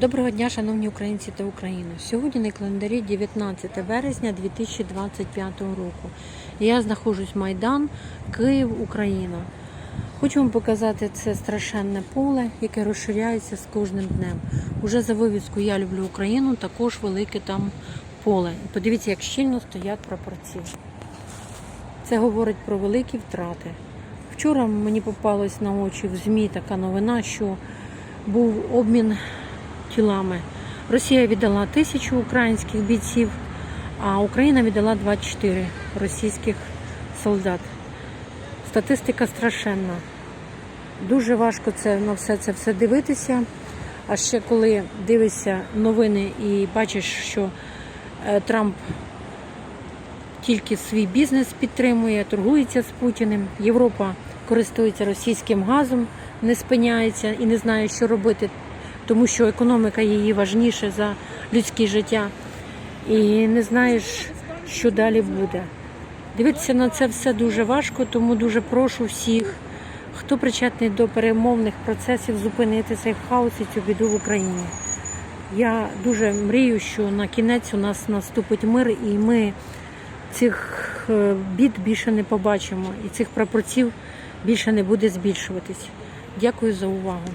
Доброго дня, шановні українці та Україна. Сьогодні на календарі 19 березня 2025 року. Я знаходжусь в Майдан, Київ, Україна. Хочу вам показати це страшенне поле, яке розширяється з кожним днем. Уже за вивіску Я люблю Україну, також велике там поле. Подивіться, як щільно стоять прапорці. Це говорить про великі втрати. Вчора мені попалась на очі в ЗМІ така новина, що був обмін тілами. Росія віддала тисячу українських бійців, а Україна віддала 24 російських солдат. Статистика страшенна. Дуже важко це на все це все дивитися. А ще коли дивишся новини і бачиш, що е, Трамп тільки свій бізнес підтримує, торгується з Путіним. Європа користується російським газом, не спиняється і не знає, що робити, тому що економіка її важніша за людське життя. І не знаєш, що далі буде. Дивитися на це все дуже важко, тому дуже прошу всіх, хто причетний до перемовних процесів, зупинити цей хаос і цю біду в Україні. Я дуже мрію, що на кінець у нас наступить мир, і ми цих е, бід більше не побачимо, і цих прапорців більше не буде збільшуватись. Дякую за увагу.